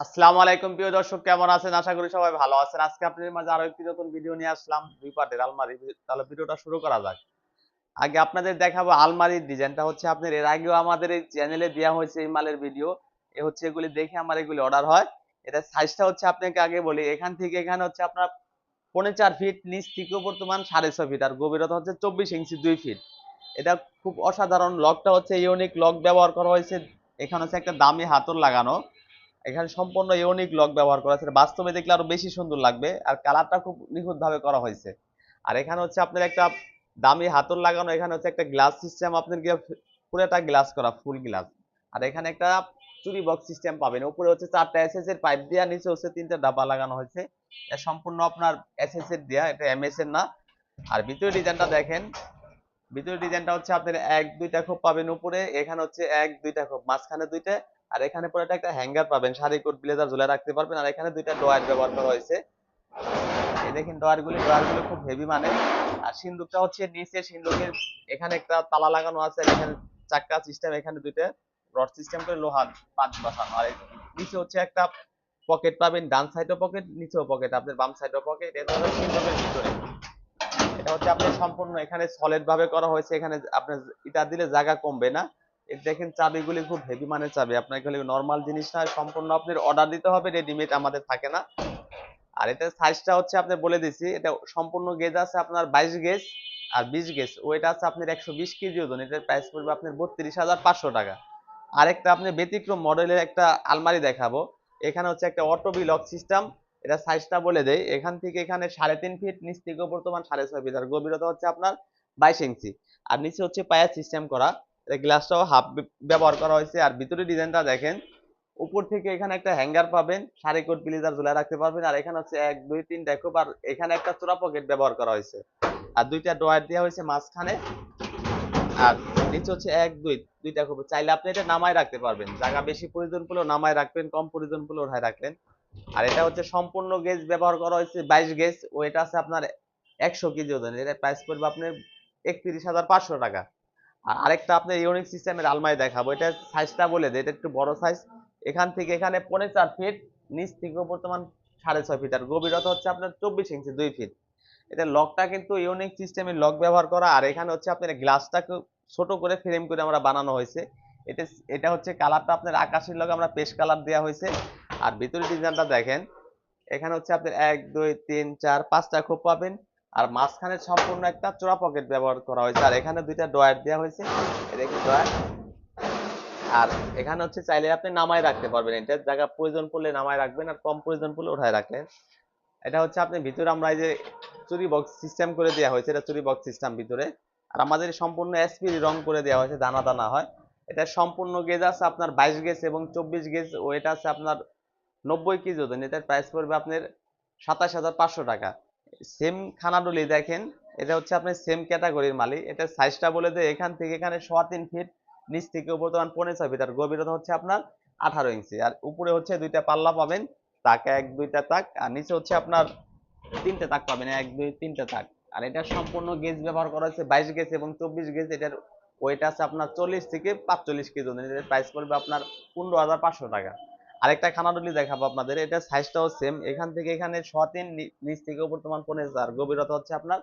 আসসালামু আলাইকুম, প্রিয় দর্শক, কেমন আছেন? আশা করি সবাই ভালো আছেন। আজকে আপনাদের মাঝে আরও একটি নতুন ভিডিও নিয়ে আসলাম। দুই পার্টের আলমারি। তাহলে ভিডিওটা শুরু করা যাক। আগে আপনাদের দেখাবো আলমারির ডিজাইনটা হচ্ছে আপনার। এর আগেও আমাদের এই চ্যানেলে দেওয়া হয়েছে এই মালের ভিডিও এ হচ্ছে এগুলি দেখে আমার এগুলি অর্ডার হয়। এটা সাইজটা হচ্ছে আপনাকে আগে বলি। এখান থেকে এখানে হচ্ছে আপনার পৌনে চার ফিট নিচ থেকে বর্তমান সাড়ে ছয় ফিট আর গভীরতা হচ্ছে চব্বিশ ইঞ্চি দুই ফিট এটা খুব অসাধারণ। লকটা হচ্ছে ইউনিক লক ব্যবহার করা হয়েছে। এখানে হচ্ছে একটা দামি হাতল লাগানো। এখানে সম্পূর্ণ ইউনিক লক ব্যবহার করা হয়েছে বাস্তবে দেখলে আরও বেশি সুন্দর লাগবে আর কালারটা খুব নিখুঁত ভাবে করা হয়েছে। আর এখানে হচ্ছে আপনার একটা দামি হাতল লাগানো, এখানে হচ্ছে একটা গ্লাস সিস্টেম আপনার পুরোটা গ্লাস করা ফুল গ্লাস আর এখানে একটা চুরি বক্স সিস্টেম পাবেন। উপরে হচ্ছে চারটা এসএস এর পাইপ দেওয়া নিচে হচ্ছে তিনটা ডাব্বা লাগানো হয়েছে। সম্পূর্ণ আপনার এসএস এর দেওয়া এটা এমএস এর না। আর ভিতরে ডিজাইনটা দেখেন। ভিতরে ডিজাইনটা হচ্ছে আপনার এক, দুইটা খোপ পাবেন উপরে, এখানে হচ্ছে এক, দুইটা খোপ, মাঝখানে দুইটা আর এখানে পরে একটা হ্যাঙ্গার পাবেন। শাড়ি, কোট, ব্লেজার ঝুলে রাখতে পারবেন। আর এখানে দুইটা ডয়ার ব্যবহার করা হয়েছে। এই দেখেন ডয়ার গুলি খুব হেভি মানে আর সিন্দুকটা হচ্ছে নিচে সিন্দুকের, এখানে একটা তালা লাগানো আছে এখানে চাক্কা সিস্টেম এখানে দুইটা রড সিস্টেম করে লোহার পাত বসানো। আর নিচে হচ্ছে একটা পকেট পাবেন, ডান সাইডও পকেট নিচেও পকেট আপনার বাম সাইডও পকেট এটা হলো সিন্দুকের ভিতরে। এটা হচ্ছে আপনার সম্পূর্ণ এখানে সলিড ভাবে করা হয়েছে। এখানে আপনার ইটা দিলে জায়গা কমবে না। দেখেন চাবিগুলি খুব হেভি মানের চাবি। আপনার এগুলি নর্মাল জিনিস না, সম্পূর্ণ আপনার অর্ডার দিতে হবে রেডিমেড আমাদের থাকে না। আর এটা সাইজটা হচ্ছে আপনি বলে দিছি, এটা সম্পূর্ণ গেজ আছে আপনার বাইশ গেজ আর বিশ গেজ ওইটা আছে আপনার একশো বিশ কেজি ওজন, এটার প্রাইস পড়বে আপনার বত্রিশ হাজার পাঁচশো টাকা। আরেকটা আপনি ব্যতিক্রম মডেলের একটা আলমারি দেখাবো। এখানে হচ্ছে একটা অটোবি লক সিস্টেম এটা সাইজটা বলে দেয় এখান থেকে এখানে সাড়ে তিন ফিট নিচ থেকে বর্তমান সাড়ে ছয় ফিট আর গভীরতা হচ্ছে আপনার বাইশ ইঞ্চি। আর নিচে হচ্ছে পায়ের সিস্টেম করা। গ্লাসটাও হাফ ব্যবহার করা হয়েছে। আর ভিতরে ডিজাইনটা দেখেন, উপর থেকে এখানে একটা হ্যাঙ্গার পাবেন শাড়ি কোট ব্লেজার ঝুলে রাখতে পারবেন। আর এখানে হচ্ছে এক, দুই, তিন দেখো, আর এখানে একটা চোরা পকেট ব্যবহার করা হয়েছে। আর দুইটা ডয়ার দেওয়া হয়েছে মাঝখানে। আর নিচে হচ্ছে এক, দুই, দুইটা খুব, চাইলে আপনি এটা নামায় রাখতে পারবেন। জায়গা বেশি প্রয়োজন পড়লেও নামায় রাখবেন, কম প্রয়োজন পড়লেও ওঠায় রাখলেন আর এটা হচ্ছে সম্পূর্ণ গেজ ব্যবহার করা হয়েছে, বাইশ গেজ ও এটা আছে আপনার একশো কেজি ওজন। এটা প্রাইস পড়বে আপনার একত্রিশ হাজার পাঁচশো টাকা। আর আরেকটা আপনার ইউনিক সিস্টেমের আলমারি দেখাবো। এটা সাইজটা বলে দেয় এটা একটু বড় সাইজ এখান থেকে এখানে পৌনে চার ফিট নিচ থেকে বর্তমান সাড়ে ছয় ফিট আর গভীরতা হচ্ছে আপনার চব্বিশ ইঞ্চি দুই ফিট এটা লকটা কিন্তু ইউনিক সিস্টেমের লক ব্যবহার করা। আর এখানে হচ্ছে আপনার গ্লাসটাকে ছোট করে ফ্রেম করে আমরা বানানো হয়েছে। এটা এটা হচ্ছে কালারটা আপনার আকাশের লগে আমরা পেস্ট কালার দেওয়া হয়েছে। আর ভিতরে ডিজাইনটা দেখেন। এখানে হচ্ছে আপনার এক, দুই, তিন, চার, পাঁচটা খোপ পাবেন। আর মাঝখানে সম্পূর্ণ একটা চোরা পকেট ব্যবহার করা হয়েছে। আর এখানে দুইটা ডয়ার দেওয়া হয়েছে। ডয়ার আর এখানে হচ্ছে চাইলে আপনি নামায় রাখতে পারবেন। এটা জায়গা প্রয়োজন পড়লে নামায় রাখবেন আর কম প্রয়োজন পড়লে উঠায় রাখলেন। এটা হচ্ছে আপনি ভিতরে আমরা এই যে চুরি বক্স সিস্টেম করে দেওয়া হয়েছে, এটা চুরি বক্স সিস্টেম ভিতরে। আর আমাদের সম্পূর্ণ এসপি রং করে দেওয়া হয়েছে, দানা দানা হয়। এটা সম্পূর্ণ গেজ আছে আপনার বাইশ গেজ এবং চব্বিশ গেজ ও এটা আছে আপনার নব্বই কেজি ওজন। এটার প্রাইস পড়বে আপনার সাতাশ হাজার পাঁচশো টাকা। সেম খানাডুলি দেখেন, এটা হচ্ছে আপনার সেম ক্যাটাগরির মালি এটা সাইজটা বলে দেয় এখান থেকে এখানে সোয়া তিন ফিট নিচ থেকে উপর বর্তমান পনেরো ছয় ফিট আর গভীরতা হচ্ছে আপনার আঠারো ইঞ্চি। আর উপরে হচ্ছে দুইটা পাল্লা পাবেন, তাক এক, দুইটা তাক। আর নিচে হচ্ছে আপনার তিনটে তাক পাবেন, এক, দুই, তিনটে তাক। আর এটা সম্পূর্ণ গেজ ব্যবহার করা হয়েছে বাইশ গেজ এবং চব্বিশ গেজ এটার ওয়েট আছে আপনার চল্লিশ থেকে পাঁচচল্লিশ কেজি। প্রাইস পড়বে আপনার পনেরো হাজার পাঁচশো টাকা। আরেকটা খানাডুলি দেখাবো আপনাদের এটা সাইজটাও সেম এখান থেকে এখানে ছ তিন নিচ থেকে বর্তমান পনেরো আর গভীরতা হচ্ছে আপনার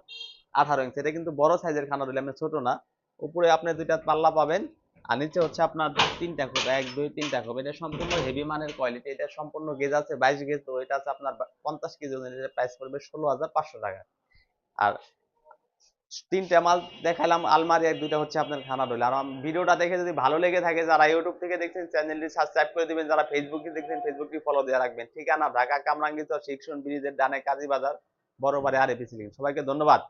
আঠারো ইঞ্চি এটা কিন্তু বড় সাইজের খানাডুলি, আমি ছোট না। উপরে আপনি দুইটা পাল্লা পাবেন, আর নিচে হচ্ছে আপনার তিনটা খোপ, এক, দুই, তিনটা খোপ। এটা সম্পূর্ণ হেভি মানের কোয়ালিটি এটা সম্পূর্ণ গেজ আছে, বাইশ গেজ তো, এটা আছে আপনার পঞ্চাশ কেজি ওজনের এটা প্রাইস পড়বে ষোলো হাজার পাঁচশো টাকা। আর তিনটা মাল দেখালাম আলমারি আর দুইটা হচ্ছে আপনার খানা রইল। আর ভিডিওটা দেখে যদি ভালো লেগে থাকে, যারা ইউটিউব থেকে দেখছেন চ্যানেলটি সাবস্ক্রাইব করে দিবেন, যারা ফেসবুকে দেখছেন ফেসবুকটি ফলো দিয়ে রাখবেন। ঠিকানা ঢাকা কামরাঙ্গিত শিক্ষণ ব্রিজের ডানে কাজী বাজার বড় বাড়ি আর এপিসি সবাইকে ধন্যবাদ।